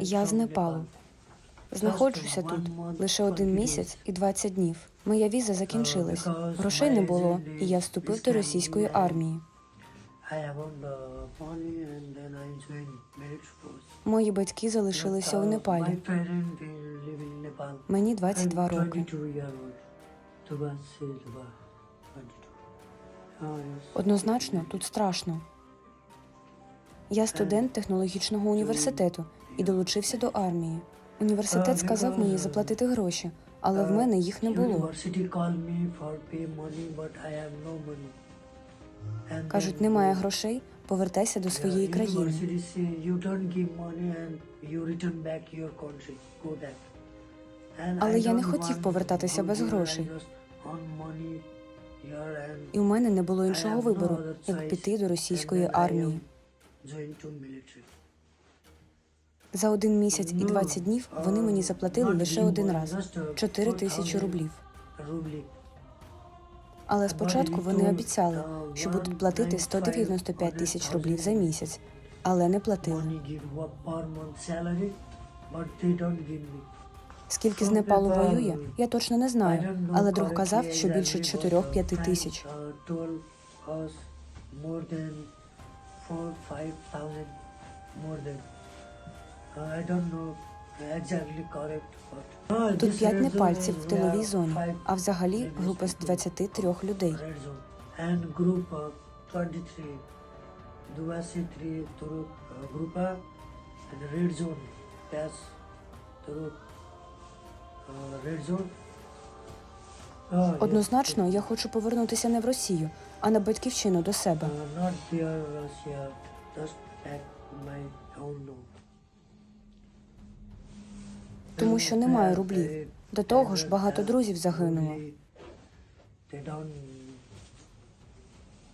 Я з Непалу. Знаходжуся тут лише один місяць і 20 днів. Моя віза закінчилась. Грошей не було, і я вступив до російської армії. Мої батьки залишилися у Непалі. Мені 22 роки. Однозначно, тут страшно. Я студент технологічного університету і долучився до армії. Університет сказав мені заплатити гроші, але в мене їх не було. Кажуть, немає грошей, повертайся до своєї країни. Але я не хотів повертатися без грошей. І у мене не було іншого вибору, як піти до російської армії. За один місяць і 20 днів вони мені заплатили лише один раз 4 тисячі рублів. Але спочатку вони обіцяли, що будуть платити 195 тисяч рублів за місяць, але не платили. Скільки з Непалу воює, я точно не знаю, але друг казав, що більше 4-5 тисяч. Тут п'ять непальців в тиловій зоні, а взагалі група з 23 людей. And group of 23, 23 Turuk uh, grupa and red zone, that's Turuk uh, red zone. Oh. Однозначно, я хочу повернутися не в Росію, а на батьківщину до себе. Uh. Тому що немає рублів. До того ж, багато друзів загинуло.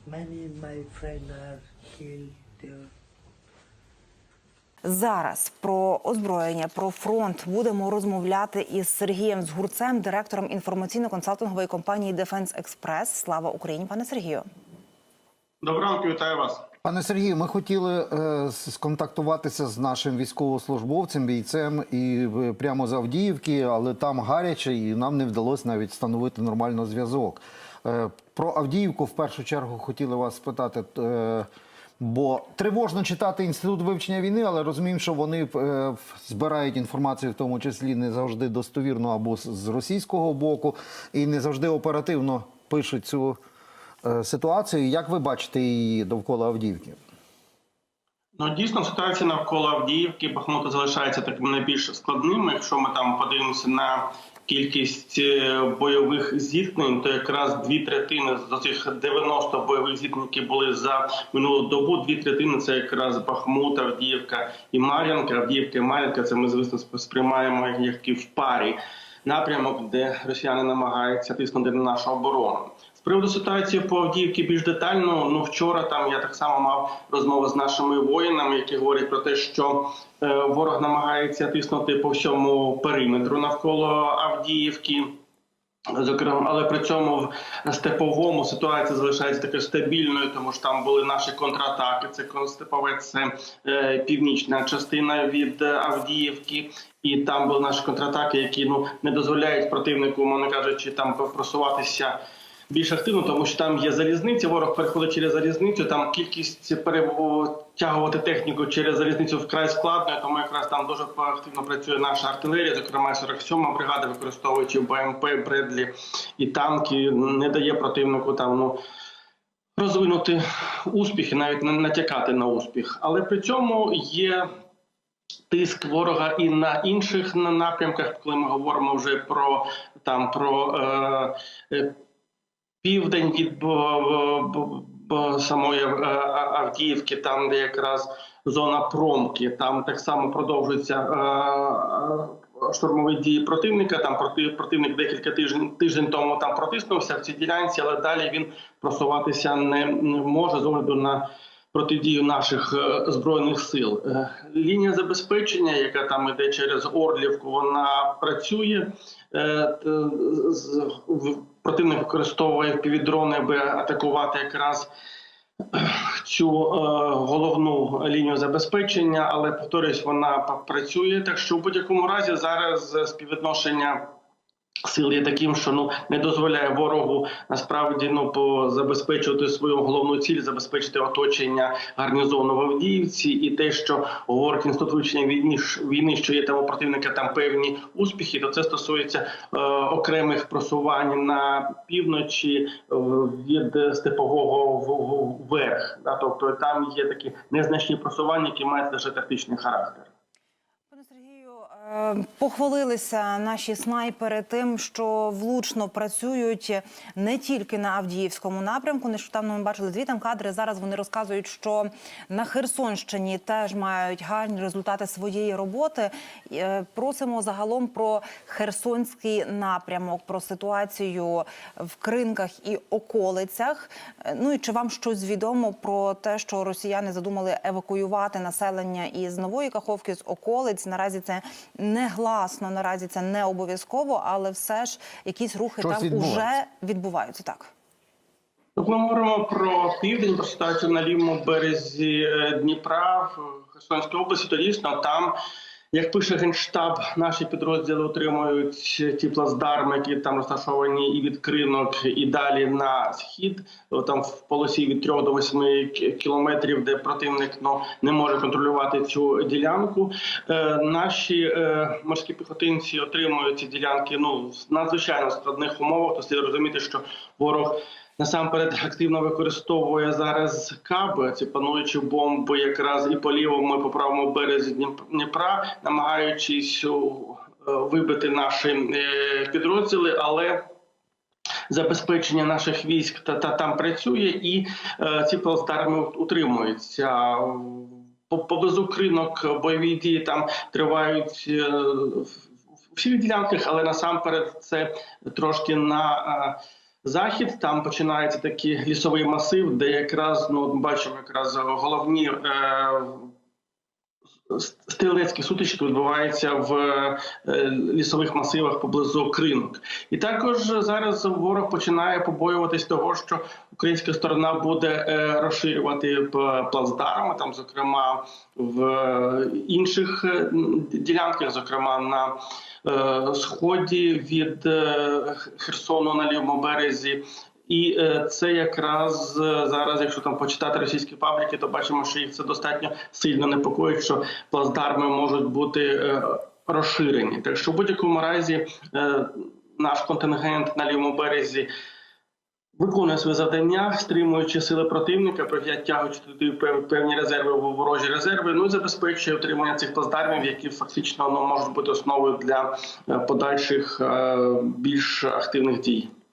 Many my friends are killed there. Зараз про озброєння, про фронт будемо розмовляти із Сергієм Згурцем, директором інформаційно-консалтингової компанії Defense Express. Слава Україні, пане Сергію. Доброго ранку, вітаю вас. Пане Сергію, ми хотіли е, сконтактуватися з нашим військовослужбовцем, бійцем і е, прямо з Авдіївки, але там гаряче, і нам не вдалося навіть встановити нормально зв'язок. Е, про Авдіївку в першу чергу хотіли вас спитати. Е, Бо тривожно читати інститут вивчення війни, але розуміємо, що вони е, збирають інформацію, в тому числі не завжди достовірно або з- російського боку, і не завжди оперативно пишуть цю е, ситуацію. Як ви бачите її довкола Авдіївки? Ну дійсно ситуація навколо Авдіївки, Бахмута залишається таким найбільш складним. Якщо ми там подивимося на кількість е, бойових зіткнень, то якраз дві третини з цих 90 бойових зіткнень, які були за минулу добу, дві третини це якраз Бахмут, Авдіївка і Мар'янка. Авдіївка і Мар'янка це ми звісно сприймаємо як і в парі напрямок, де росіяни намагаються тиснути на нашу оборону. Приводу ситуації по Авдіївці більш детально. Ну вчора там я так само мав розмову з нашими воїнами, які говорять про те, що е, ворог намагається тиснути по всьому периметру навколо Авдіївки. Зокрема, але при цьому в степовому ситуація залишається такою стабільною, тому що там були наші контратаки. Це степовець, це е, північна частина від Авдіївки, і там були наші контратаки, які ну не дозволяють противнику, мовно кажучи, там просуватися більш активно, тому що там є залізниця. Ворог переходить через залізницю. Там кількість перетягувати техніку через залізницю вкрай складно, тому якраз там дуже активно працює наша артилерія, зокрема 47-ма бригада, використовуючи БМП, Бредлі і танки, не дає противнику там ну. Розвинути успіхи, навіть не натякати на успіх, але при цьому є тиск ворога і на інших напрямках, коли ми говоримо вже про там про е, е, південь від самої е, Авдіївки, там де якраз зона промки, там так само продовжуються е, е, штурмові дії противника. Там проти противник декілька тижнів тиждень тому там протиснувся в цій ділянці, але далі він просуватися не, може з огляду на протидію наших е, збройних сил. Е, Лінія забезпечення, яка там іде через Орлівку, вона працює. Противник використовує півдрони, аби атакувати якраз цю е, головну лінію забезпечення, але повторюсь, вона працює. Так що в будь-якому разі зараз співвідношення. Сил є таким, що ну не дозволяє ворогу насправді ну забезпечувати свою головну ціль, забезпечити оточення гарнізону в Авдіївці, і те, що говорить інститут вивчення війни, війни, що є там у противника там певні успіхи, то це стосується е, окремих просувань на півночі від степового вверх. Да, тобто там є такі незначні просування, які мають лише тактичний характер. Пане Сергію, похвалилися наші снайпери тим, що влучно працюють не тільки на Авдіївському напрямку. Нещодавно ми бачили дві там кадри. Зараз вони розказують, що на Херсонщині теж мають гарні результати своєї роботи. Е, Просимо загалом про Херсонський напрямок, про ситуацію в кринках і околицях. Е, Ну і чи вам щось відомо про те, що росіяни задумали евакуювати населення із нової каховки з околиць? Наразі це не гласно, наразі це не обов'язково, але все ж якісь рухи Щось там відбувається. уже відбуваються. Так Ми говоримо про південь, про ситуацію на лівому березі е, Дніпра в Херсонській області. То дійсно там, як пише генштаб, наші підрозділи отримують ті плацдарми, які там розташовані і від кринок, і далі на схід. Там в полосі від 3 до 8 кілометрів, де противник ну не може контролювати цю ділянку. Е, наші е, морські піхотинці отримують ці ділянки ну в надзвичайно складних умовах. То слід розуміти, що ворог. Насамперед активно використовує зараз каби, ці пануючі бомби, якраз і по лівому, і по правому березі Дніп- Дніпра, намагаючись е, вибити наші е, підрозділи, але забезпечення наших військ та, та там працює, і е, ці плацдарми утримуються. По- Поблизу кринок бойові дії там тривають е, в всіх ділянках, але насамперед це трошки на е, захід. Там починається такий лісовий масив, де якраз ну бачимо якраз головні. Е, Стрілецькі сутички відбуваються в е, лісових масивах поблизу кринок, і також зараз ворог починає побоюватись того, що українська сторона буде е, розширювати п- плацдарми, там, зокрема в е, інших е, ділянках, зокрема на е, сході від е, Херсону на лівому березі. І е, це якраз е, зараз, якщо там почитати російські пабліки, то бачимо, що їх це достатньо сильно непокоїть, що плацдарми можуть бути е, розширені. Так що в будь-якому разі наш контингент на лівому березі виконує своє завдання, стримуючи сили противника, протягуючи туди певні резерви, ворожі резерви. Ну і забезпечує отримання цих плацдармів, які фактично ну, можуть бути основою для подальших більш активних дій.